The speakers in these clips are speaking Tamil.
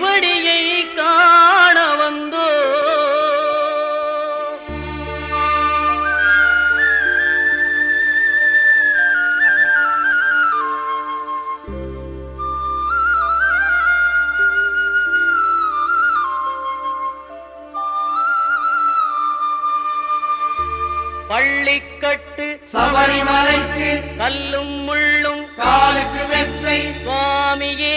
திருவடியை காண வந்தோ. பள்ளிக்கட்டு சபரிமலைக்கு கல்லும் முள்ளும் காலுக்கு மெத்தை சுவாமியே.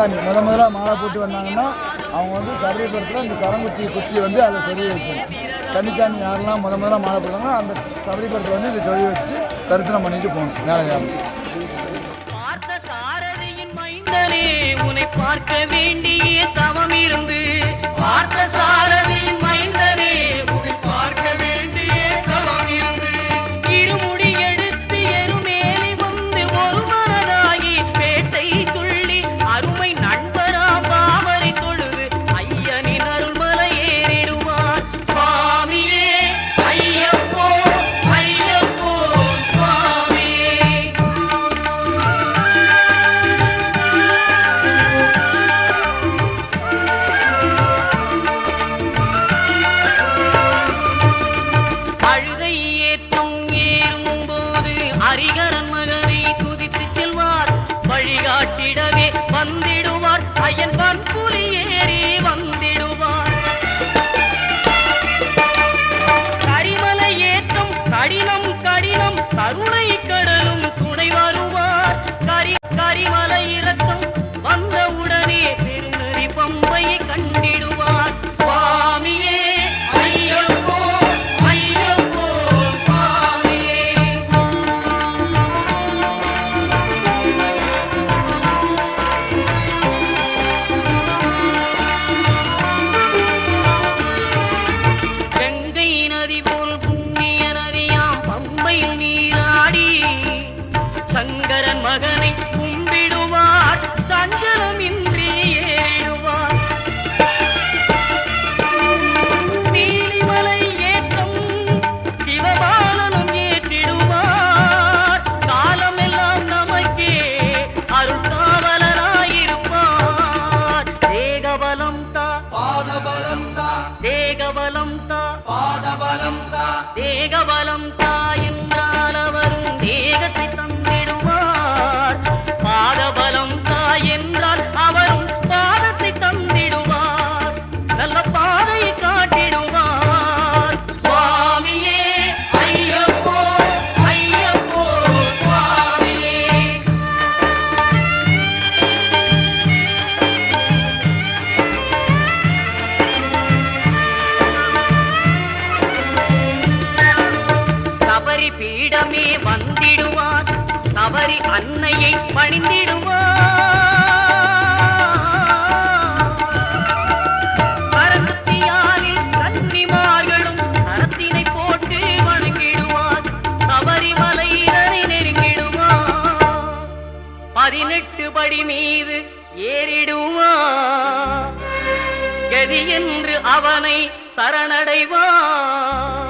சாமி முத முதல்ல மாலை போட்டு வந்தாங்கன்னா அவங்க வந்து சபரிபுரத்தில் இந்த சரங்குச்சி குச்சி வந்து அதில் சொல்லி வைக்கணும் கன்னிச்சாமி யாரெல்லாம் முத முதல்ல மாலை போட்டாங்கன்னா அந்த சபரிபுரத்தில் வந்து இதை சொல்லி வச்சுட்டு தரிசனம் பண்ணிட்டு போகணும். மேலே யாரும் பார்த்த சாரதியின் மைந்தனே உன்னை பார்க்க வேண்டிய தவம் இருந்து பார்த்த பீடமே வந்திடுவார். தவறி அன்னையை பணிந்திடுவார் கரத்தியாலில் கன்னிமார்களும் கரத்தினை போட்டு வணங்கிடுவார். சபரிமலையினரை நெருங்கிடுவார். பதினெட்டு படி மீது ஏறிடுவார். கதி என்று அவனை சரணடைவான்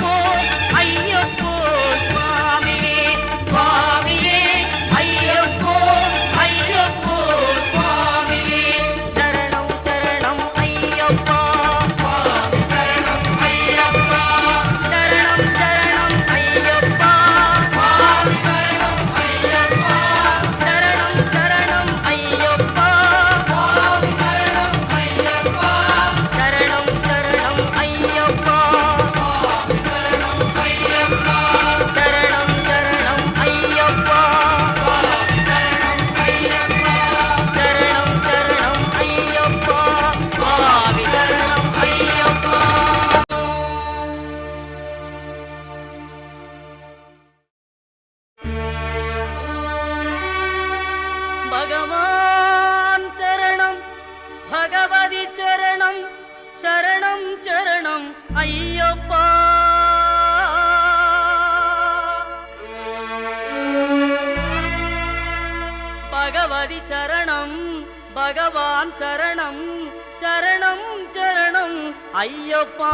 சரணம் சரணம் சரணம் ஐயப்பா. பகவதி சரணம் பகவான் சரணம் சரணம் சரணம் ஐயப்பா.